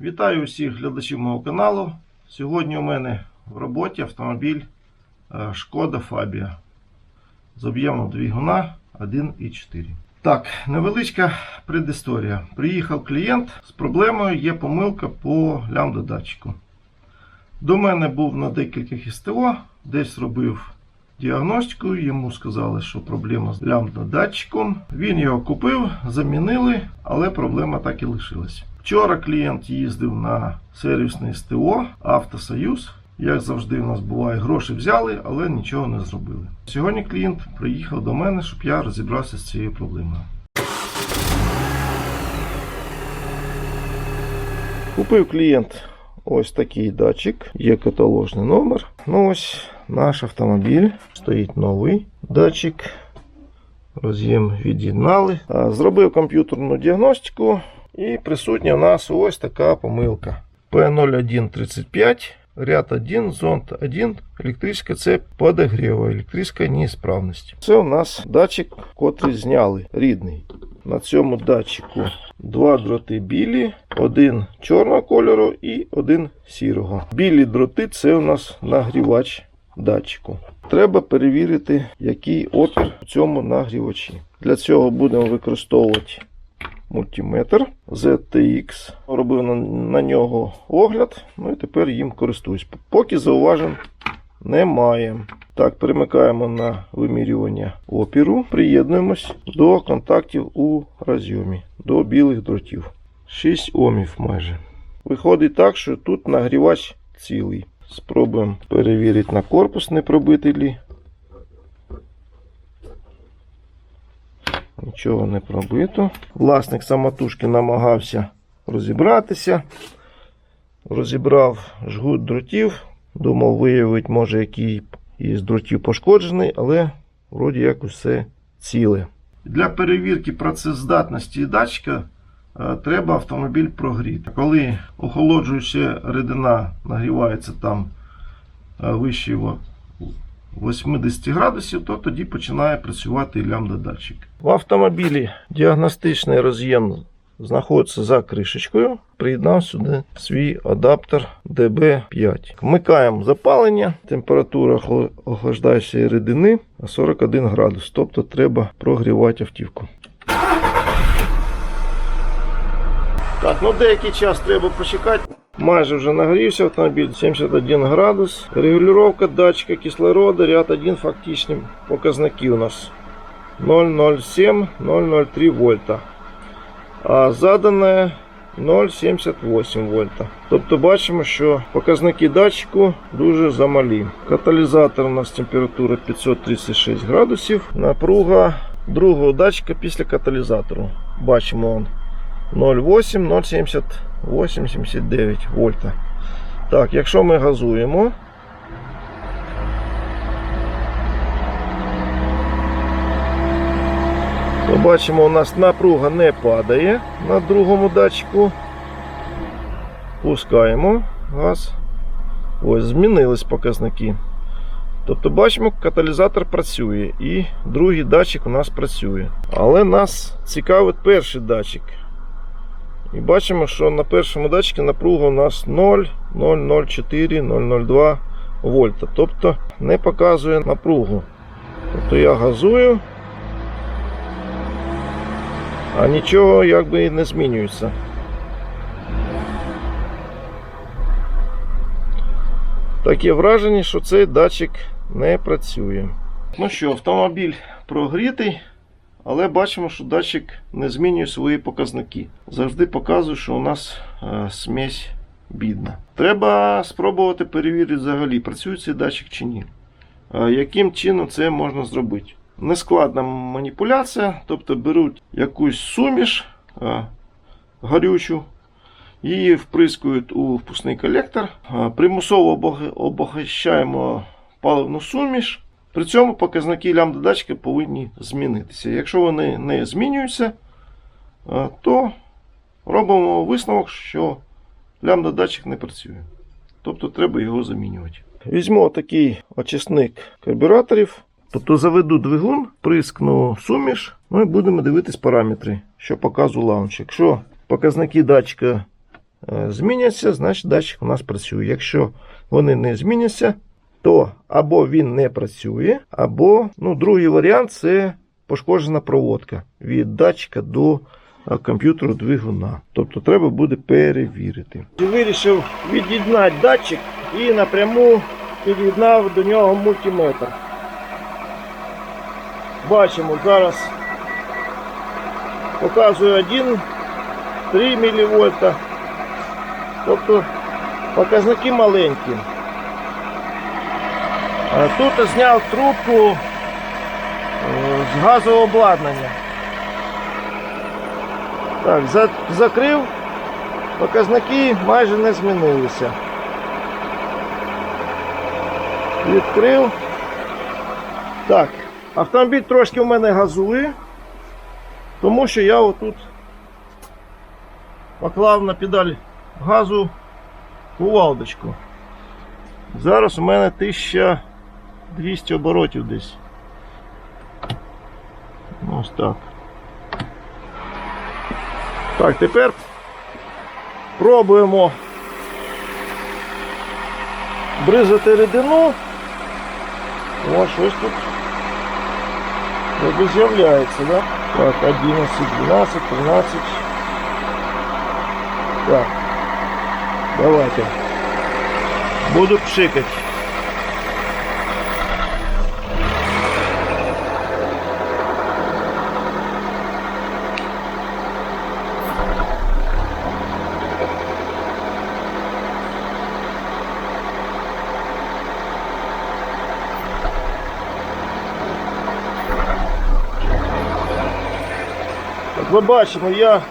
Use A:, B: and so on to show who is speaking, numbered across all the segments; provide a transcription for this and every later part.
A: Вітаю усіх глядачів мого каналу. Сьогодні у мене в роботі автомобіль е, Шкода Фабія з об'ємом двигуна 1,4. Так, невеличка предісторія. Приїхав клієнт з проблемою, є помилка по лямбда-датчику. До мене був на декількох СТО, десь робив діагностику, йому сказали, що проблема з лямбда-датчиком. Він його купив, замінили, але проблема так і лишилась. Вчора клієнт їздив на сервісне СТО Автосоюз. Як завжди, у нас буває, гроші взяли, але нічого не зробили. Сьогодні клієнт приїхав до мене, щоб я розібрався з цією проблемою. Купив клієнт ось такий датчик, є каталожний номер. Ну ось наш автомобіль. Стоїть новий датчик. Роз'єм від'єднали. Зробив комп'ютерну діагностику. І присутня у нас ось така помилка. P0135, ряд 1, зонд 1, електричка це подогріва, електрична неісправність. Це у нас датчик, котрий зняли, рідний. На цьому датчику два дроти білі, один чорного кольору і один сірого. Білі дроти це у нас нагрівач датчику. Треба перевірити, який опір в цьому нагрівачі. Для цього будемо використовувати мультиметр ZTX. Робив на, на нього огляд, ну і тепер їм користуюсь. Поки зауважень немає. Так, перемикаємо на вимірювання опіру, приєднуємось до контактів у розйомі, до білих дротів. 6 омів майже. Виходить так, що тут нагрівач цілий. Спробуємо перевірити на корпус, не пробитий лі. Нічого не пробито. Власник самотужки намагався розібратися. Розібрав жгут дротів. Думав виявити, може, який із дротів пошкоджений, але вроді як усе ціле. Для перевірки працездатності датчика е, треба автомобіль прогріти. Коли охолоджуюча рідина нагрівається там е, вище його 80 градусів, то тоді починає працювати лямбда-датчик. В автомобілі діагностичний роз'єм знаходиться за кришечкою. Приєднав сюди свій адаптер DB5. Вмикаємо запалення. Температура охла- охлаждаючої рідини 41 градус. Тобто треба прогрівати автівку. Так, ну деякий час треба почекати. Майже вже нагрівся автомобіль 71 градус. Регулювання датчика кислорода, ряд 1 фактичні показники у нас 0,07-0,03 вольта. А задане 0,78 вольта. Тобто бачимо, що показники датчику дуже замалі. Каталізатор у нас температура 536 градусів. Напруга другого датчика після каталізатору. Бачимо 0,8, 0,78, 79 вольта. Так, якщо ми газуємо. То бачимо, у нас напруга не падає на другому датчику. Пускаємо газ. Ось, змінились показники. Тобто бачимо, каталізатор працює і другий датчик у нас працює. Але нас цікавить перший датчик. І бачимо, що на першому датчику напруга у нас 0, 0,04, 0,02 вольта. Тобто не показує напругу. Тобто я газую, а нічого якби і не змінюється. Таке враження, що цей датчик не працює. Ну що, автомобіль прогрітий. Але бачимо, що датчик не змінює свої показники. Завжди показує, що у нас е, смесь бідна. Треба спробувати перевірити взагалі, працює цей датчик чи ні. Е, яким чином це можна зробити? Нескладна маніпуляція, тобто беруть якусь суміш е, горючу, її вприскують у впускний колектор, примусово обогащаємо паливну суміш. При цьому показники лямбда датчика повинні змінитися. Якщо вони не змінюються, е, то робимо висновок, що лямбда датчик не працює. Тобто треба його замінювати. Візьму такий очисник карбюраторів. Тобто заведу двигун, прискну суміш, ну і будемо дивитись параметри, що показує лаунч. Якщо показники датчика е, зміняться, значить датчик у нас працює. Якщо вони не зміняться, то або він не працює, або ну, другий варіант це пошкоджена проводка від датчика до е, комп'ютеру двигуна. Тобто треба буде перевірити. Вирішив від'єднати датчик і напряму під'єднав до нього мультиметр. Бачимо, зараз показує 1,3 мВ. Тобто показники маленькі. А Тут зняв трубку е, з газового обладнання. Так, закрив, показники майже не змінилися. Відкрив. Так, автомобіль трошки в мене газує, тому що я отут поклав на педаль газу кувалдочку. Зараз у мене 1200 оборотів десь. Ось так. Так, тепер пробуємо бризати рідину. О, щось тут ніби з'являється, да? Так, 11, 12, 13. Так. Давайте. Буду пшикать. Як бачимо, я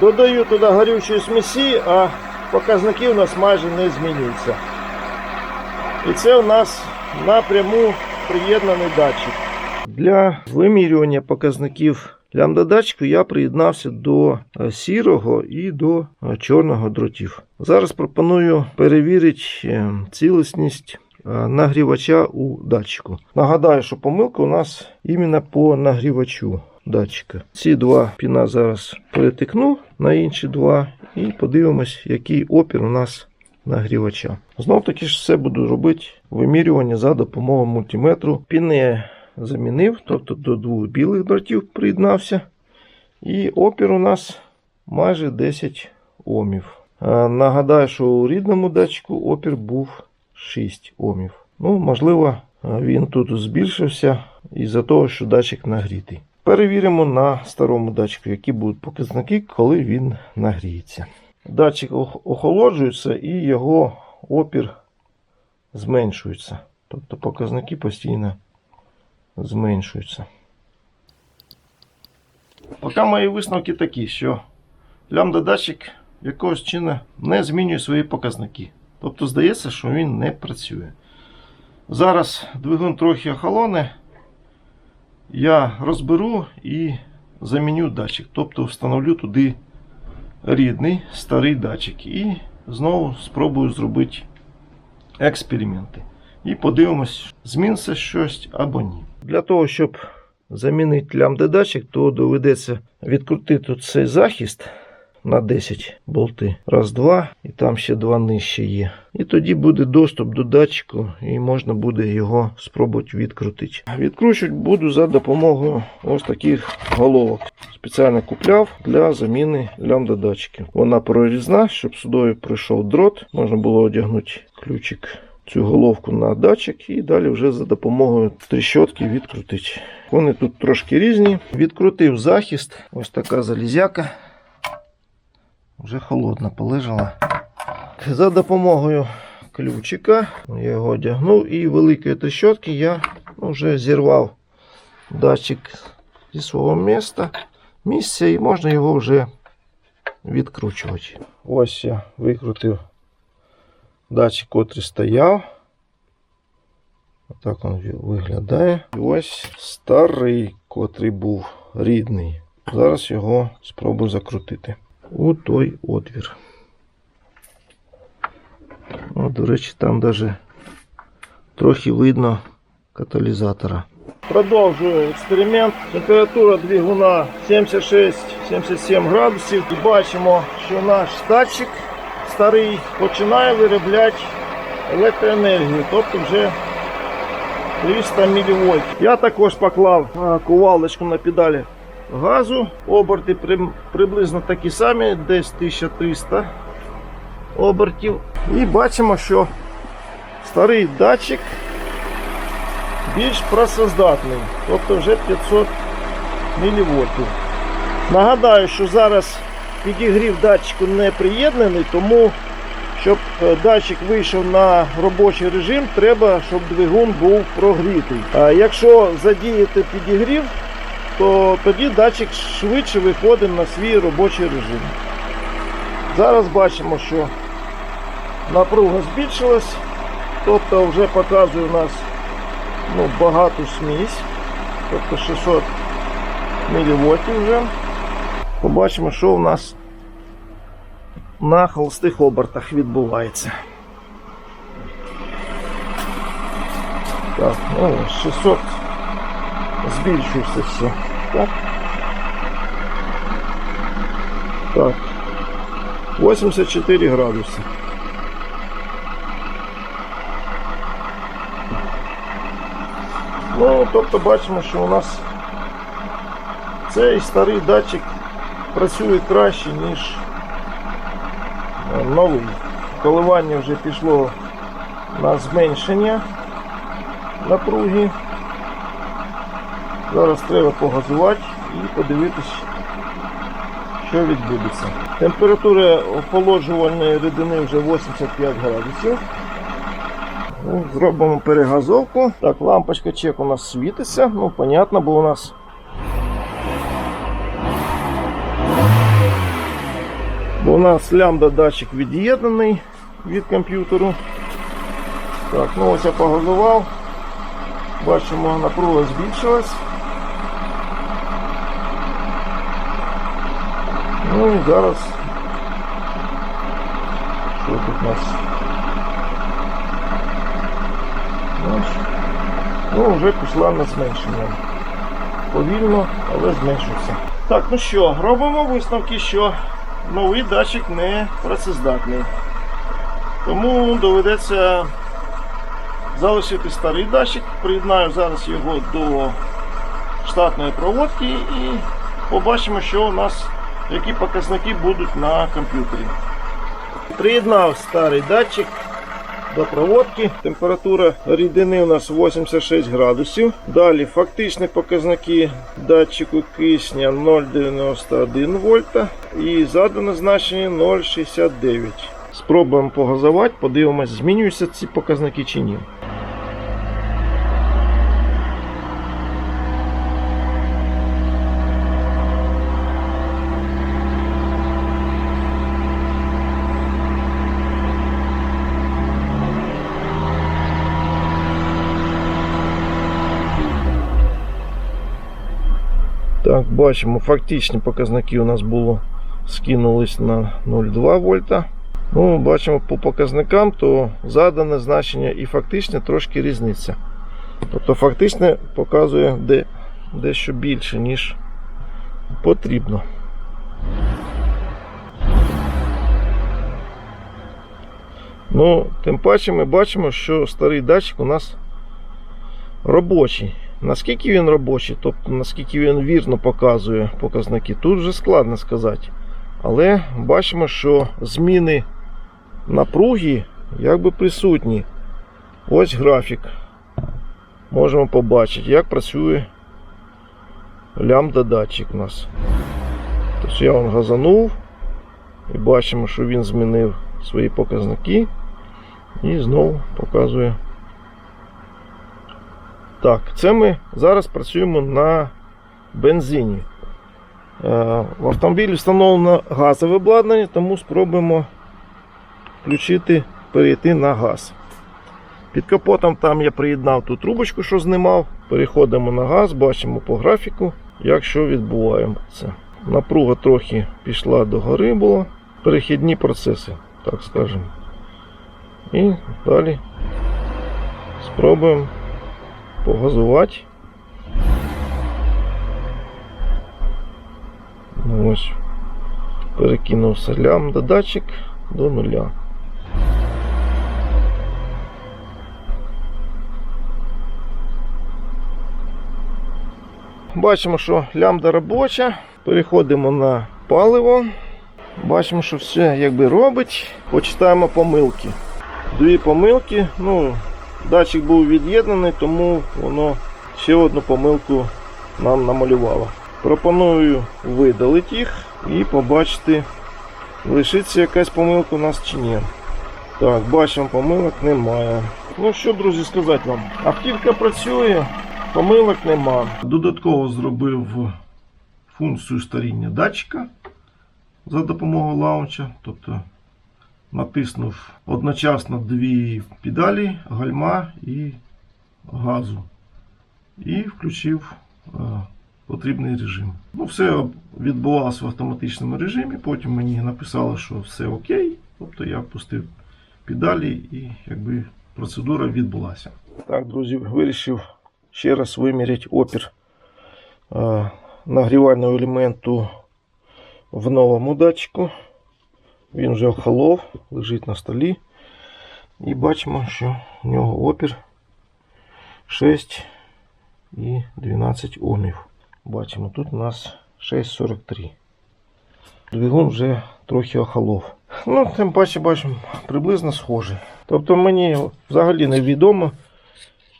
A: додаю туди горючої смісі, а показники у нас майже не змінюються. І це у нас напряму приєднаний датчик. Для вимірювання показників лямбда датчику я приєднався до е, сірого і до е, чорного дротів. Зараз пропоную перевірити е, цілісність нагрівача у датчику. Нагадаю, що помилка у нас іменно по нагрівачу датчика. Ці два піна зараз перетикну на інші два і подивимось, який опір у нас нагрівача. Знов таки ж все буду робити вимірювання за допомогою мультиметру. Піни замінив, тобто до двох білих дротів приєднався. І опір у нас майже 10 омів. Нагадаю, що у рідному датчику опір був 6 омів. Ну, можливо, він тут збільшився із-за того, що датчик нагрітий. Перевіримо на старому датчику, які будуть показники, коли він нагріється. Датчик охолоджується і його опір зменшується. Тобто показники постійно зменшуються. Поки мої висновки такі, що лямбда датчик якогось чину не змінює свої показники. Тобто здається, що він не працює. Зараз двигун трохи охолоне. Я розберу і заміню датчик. Тобто встановлю туди рідний старий датчик. І знову спробую зробити експерименти. І подивимось, зміниться щось або ні. Для того, щоб замінити лямбда датчик, то доведеться відкрутити цей захист на 10 болти. Раз, два, і там ще два нижче є. І тоді буде доступ до датчику, і можна буде його спробувати відкрутити. Відкручувати буду за допомогою ось таких головок. Спеціально купляв для заміни лямбда датчиків. Вона прорізна, щоб сюди пройшов дрот, можна було одягнути ключик цю головку на датчик і далі вже за допомогою тріщотки відкрутити. Вони тут трошки різні. Відкрутив захист, ось така залізяка. Вже холодна полежала. За допомогою ключика я його одягнув і великої тріщотки я вже зірвав датчик зі свого міста, місця і можна його вже відкручувати. Ось я викрутив датчик, котрий стояв. Отак він виглядає. І ось старий, котрий був рідний. Зараз його спробую закрутити у той отвір. О, до речі, там навіть трохи видно каталізатора. Продовжую експеримент. Температура двигуна 76 77 градусів. І бачимо, що наш датчик старий починає виробляти електроенергію, тобто вже 300 мВ. Я також поклав а, кувалдочку на педалі газу. Оберти приблизно такі самі, десь 1300 обертів. І бачимо, що старий датчик більш працездатний, тобто вже 500 мВ. Нагадаю, що зараз підігрів датчику не приєднаний, тому щоб е, датчик вийшов на робочий режим, треба, щоб двигун був прогрітий. А якщо задіяти підігрів, то тоді датчик швидше виходить на свій робочий режим. Зараз бачимо, що напруга збільшилась, тобто вже показує у нас ну, багату смісь, тобто 600 мВ вже. Побачимо, що у нас на холостих обертах відбувається. Так, ну, 600 збільшується все. Так. Так. 84 градуси. Ну, тобто бачимо, що у нас цей старий датчик працює краще, ніж е, новий. Коливання вже пішло на зменшення напруги. Зараз треба погазувати і подивитись, що відбудеться. Температура охолоджувальної рідини вже 85 градусів. Ну, Зробимо перегазовку. Так, лампочка чек у нас світиться. Ну, понятно, бо у нас Бо у нас лямбда датчик від'єднаний від комп'ютеру. Так, ну ось я погазував. Бачимо, напруга збільшилась. Ну і зараз. Що тут у нас? Ну, вже пішла на зменшення. Повільно, але зменшується. Так, ну що, робимо висновки, що новий датчик не працездатний. Тому доведеться залишити старий датчик. Приєднаю зараз його до штатної проводки і побачимо, що у нас, які показники будуть на комп'ютері. Приєднав старий датчик до проводки. Температура рідини у нас 86 градусів. Далі фактичні показники датчику кисня 0,91 вольта і задане значення 0,69. Спробуємо погазувати, подивимось, змінюються ці показники чи ні. Так, бачимо, фактичні показники у нас було скинулись на 0,2 вольта. Ну, бачимо по показникам, то задане значення і фактичне трошки різниця. Тобто фактичне показує де, дещо більше, ніж потрібно. Ну, тим паче ми бачимо, що старий датчик у нас робочий. Наскільки він робочий, тобто наскільки він вірно показує показники, тут вже складно сказати. Але бачимо, що зміни напруги якби присутні. Ось графік. Можемо побачити, як працює лямбда датчик у нас. Тобто я вон газанув і бачимо, що він змінив свої показники і знову показує. Так, це ми зараз працюємо на бензині. Е, В автомобілі встановлено газове обладнання, тому спробуємо включити, перейти на газ. Під капотом там я приєднав ту трубочку, що знімав. Переходимо на газ, бачимо по графіку, як що відбувається. Напруга трохи пішла до гори була. Перехідні процеси, так скажемо. І далі спробуємо погазувати. Ну Ось. Перекинувся лямбда датчик до нуля. Бачимо, що лямбда робоча. Переходимо на паливо. Бачимо, що все якби робить. Почитаємо помилки. Дві помилки. Ну, датчик був від'єднаний, тому воно ще одну помилку нам намалювало. Пропоную видалити їх і побачити, лишиться якась помилка у нас чи ні. Так, бачимо, помилок немає. Ну що, друзі, сказати вам. Автівка працює, помилок нема. Додатково зробив функцію старіння датчика за допомогою лаунча. Тобто натиснув одночасно дві педалі, гальма і газу. І включив е, потрібний режим. Ну, все відбувалося в автоматичному режимі. Потім мені написали, що все окей. Тобто я впустив педалі і якби процедура відбулася. Так, друзі, вирішив ще раз виміряти опір е, нагрівального елементу в новому датчику. Він вже охолов, лежить на столі. І бачимо, що у нього опір 6 і 12 ohmів. Бачимо, тут у нас 6,43. Двигун вже трохи охолов. Ну, тим паче бачимо, приблизно схожий. Тобто мені взагалі невідомо,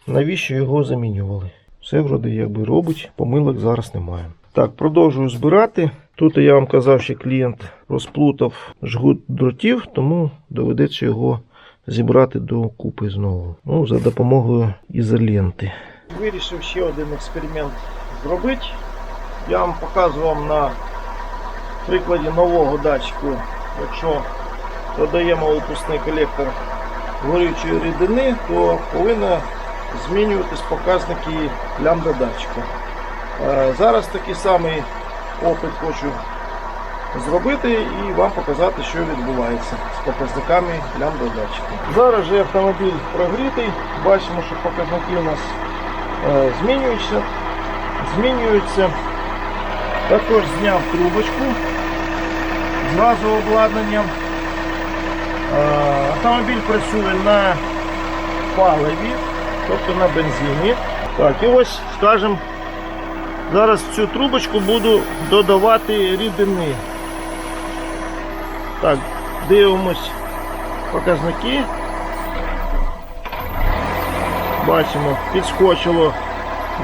A: навіщо його замінювали. Все вроде якби робить, помилок зараз немає. Так, продовжую збирати. Тут я вам казав, що клієнт розплутав жгут дротів, тому доведеться його зібрати до купи знову. Ну, за допомогою ізоленти. Вирішив ще один експеримент зробити. Я вам показував на прикладі нового датчику, якщо додаємо випускний колектор горючої рідини, то повинно змінюватись показники лямбда датчика. Е, Зараз такий самий опит хочу зробити і вам показати, що відбувається з показниками лямбда датчика. Зараз же автомобіль прогрітий, бачимо, що показники у нас е, змінюються. змінюються. Також зняв трубочку з газового обладнання. Е, Автомобіль працює на паливі, тобто на бензині. Так, і ось, скажімо, зараз в цю трубочку буду додавати рідини. Так, дивимось показники. Бачимо, підскочило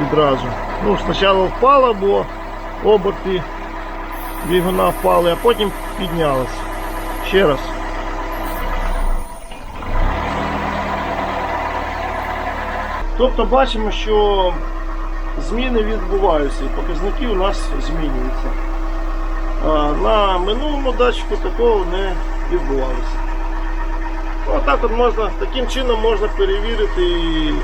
A: відразу. Ну, спочатку впало, бо оберти двигуна впали, а потім піднялось. Ще раз. Тобто бачимо, що зміни відбуваються і показники у нас змінюються. На минулому датчику такого не відбувалося. Отак от можна, таким чином можна перевірити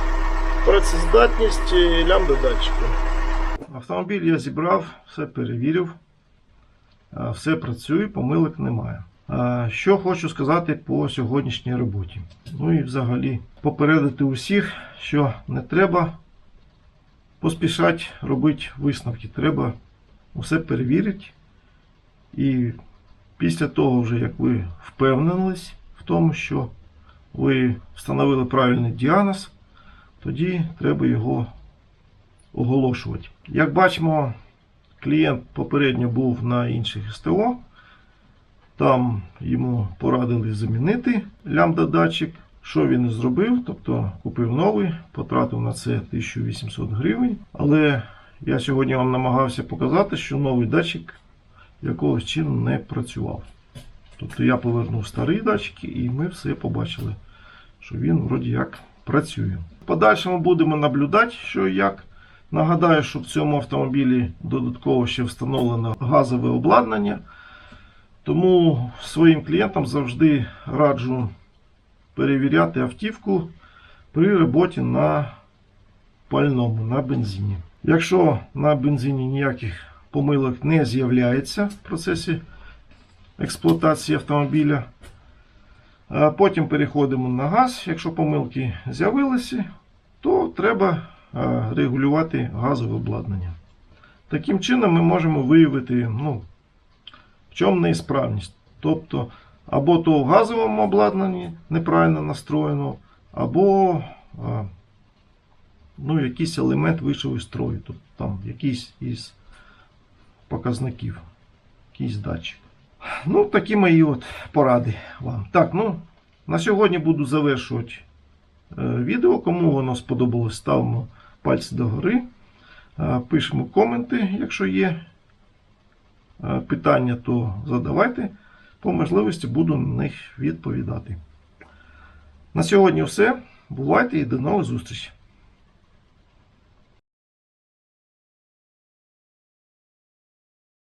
A: працездатність лямбда датчика. Автомобіль я зібрав, все перевірив. Все працює, помилок немає. Що хочу сказати по сьогоднішній роботі. Ну і взагалі попередити усіх, що не треба поспішати робити висновки. Треба усе перевірити. І після того, вже як ви впевнились в тому, що ви встановили правильний діагноз, тоді треба його оголошувати. Як бачимо, клієнт попередньо був на інших СТО. Там йому порадили замінити лямбда датчик. Що він зробив? Тобто купив новий, потратив на це 1800 гривень. Але я сьогодні вам намагався показати, що новий датчик якогось чином не працював. Тобто я повернув старий датчик і ми все побачили, що він вроді як працює. В подальшому будемо наблюдати, що як. Нагадаю, що в цьому автомобілі додатково ще встановлено газове обладнання. Тому своїм клієнтам завжди раджу перевіряти автівку при роботі на пальному, на бензині. Якщо на бензині ніяких помилок не з'являється в процесі експлуатації автомобіля, потім переходимо на газ. Якщо помилки з'явилися, то треба регулювати газове обладнання. Таким чином ми можемо виявити ну, чому неісправність? Тобто, або то в газовому обладнанні неправильно настроєно, або ну, якийсь елемент вийшов із строю. Тобто там якийсь із показників, якийсь датчик. Ну, такі мої от поради вам. Так, ну, на сьогодні буду завершувати е, відео. Кому воно сподобалось, ставимо пальці догори. Е, Пишемо коменти, якщо є е, питання, то задавайте. По можливості буду на них відповідати. На сьогодні все. Бувайте і до нових зустрічей!